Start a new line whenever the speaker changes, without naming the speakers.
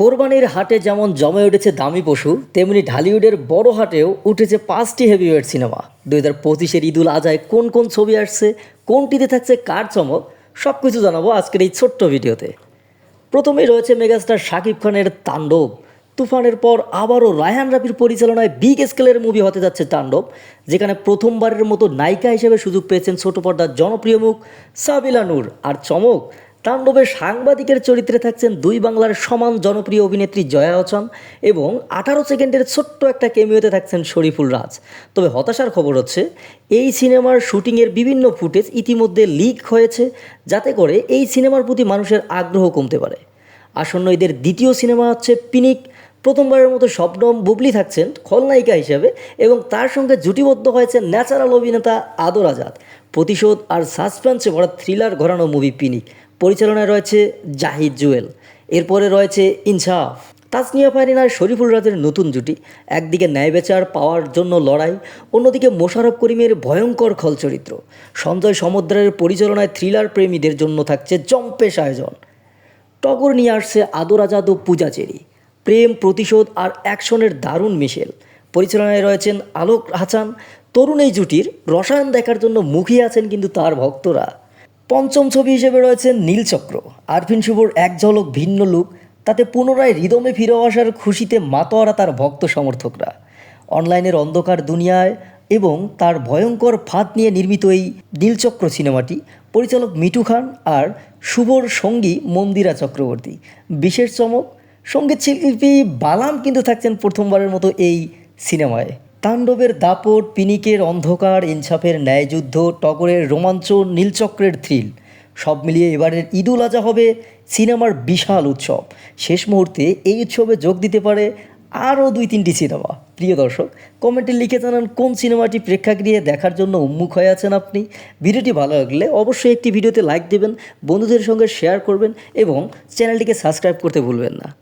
কোরবানির হাটে যেমন জমে উঠেছে দামি পশু, তেমনি ঢালিউডের বড় হাটেও উঠেছে পাঁচটি হেভিওয়েট সিনেমা দুই হাজার পঁচিশের ঈদুল আজায় কোন কোন ছবি আসছে, কোনটিতে থাকছে, কার চমক সব কিছু জানাব আজকের এই ছোট্ট ভিডিওতে। প্রথমেই রয়েছে মেগাস্টার শাকিব খানের তাণ্ডব। তুফানের পর আবারও রায়হান রাফির পরিচালনায় বিগ স্কেলের মুভি হতে যাচ্ছে তাণ্ডব, যেখানে প্রথমবারের মতো নায়িকা হিসেবে সুযোগ পেয়েছেন ছোট পর্দার জনপ্রিয় মুখ সাবিলা নূর। আর চমক তাণ্ডবের সাংবাদিকের চরিত্রে থাকছেন দুই বাংলার সমান জনপ্রিয় অভিনেত্রী জয়া অচন এবং আঠারো সেকেন্ডের ছোট্ট একটা কেমিওতে থাকছেন শরীফুল রাজ। তবে হতাশার খবর হচ্ছে, এই সিনেমার শুটিংয়ের বিভিন্ন ফুটেজ ইতিমধ্যে লিক হয়েছে, যাতে করে এই সিনেমার প্রতি মানুষের আগ্রহ কমতে পারে। আসন্ন এদের দ্বিতীয় সিনেমা হচ্ছে পিনিক প্রথমবারের মতো শবনম বুবলি থাকছেন খলনায়িকা হিসেবে এবং তার সঙ্গে জুটিবদ্ধ হয়েছে ন্যাচারাল অভিনেতা আদর আজাদ। প্রতিশোধ আর সাসপেন্সে ভরা থ্রিলার ঘরানো মুভি পিনিক। পরিচালনায় রয়েছে জাহিদ জুয়েল। এরপরে রয়েছে ইনসাফ। তাসনিয়া ফারিনার শরীফুল রাজের নতুন জুটি। একদিকে ন্যায় বেচার পাওয়ার জন্য লড়াই, অন্যদিকে মোশারফ করিমের ভয়ঙ্কর খল চরিত্র সঞ্জয় সমুদ্রের পরিচালনায় থ্রিলার প্রেমীদের জন্য থাকছে জম্পেশ আয়োজন। টগর নিয়ে আসছে আদর আজাদ ও পূজা চেরি। প্রেম, প্রতিশোধ আর অ্যাকশনের দারুণ মিশেল। পরিচালনায় রয়েছেন আলোক হাসান। তরুণ এই জুটির রসায়ন দেখার জন্য মুখিয়ে আছেন কিন্তু তার ভক্তরা। পঞ্চম ছবি হিসেবে রয়েছেন নীলচক্র আরফিন শুভর এক ঝলক ভিন্ন লুক, তাতে পুনরায় হৃদমে ফিরে আসার খুশিতে মাতোয়ারা তার ভক্ত সমর্থকরা। অনলাইনের অন্ধকার দুনিয়ায় এবং তার ভয়ঙ্কর ফাঁদ নিয়ে নির্মিত এই নীলচক্র সিনেমাটি, পরিচালক মিঠু খান আর শুভর সঙ্গী মন্দিরা চক্রবর্তী। বিশেষ চমক সংগীত শিল্পী বালাম কিন্তু থাকছেন প্রথমবারের মতো এই সিনেমায়। তাণ্ডবের দাপট, পিনিকের অন্ধকার ইনসাফের ন্যায়যুদ্ধ, টগরের রোমাঞ্চ, নীলচক্রের থ্রিল সব মিলিয়ে এবারের ঈদুল আজহা হবে সিনেমার বিশাল উৎসব। শেষ মুহূর্তে এই উৎসবে যোগ দিতে পারে আরও দুই তিনটি সিনেমা। প্রিয় দর্শক, কমেন্টে লিখে জানান কোন সিনেমাটি প্রেক্ষাগৃহে দেখার জন্য উন্মুখ হয়ে আছেন আপনি। ভিডিওটি ভালো লাগলে অবশ্যই একটি ভিডিওতে লাইক দেবেন, বন্ধুদের সঙ্গে শেয়ার করবেন এবং চ্যানেলটিকে সাবস্ক্রাইব করতে ভুলবেন না।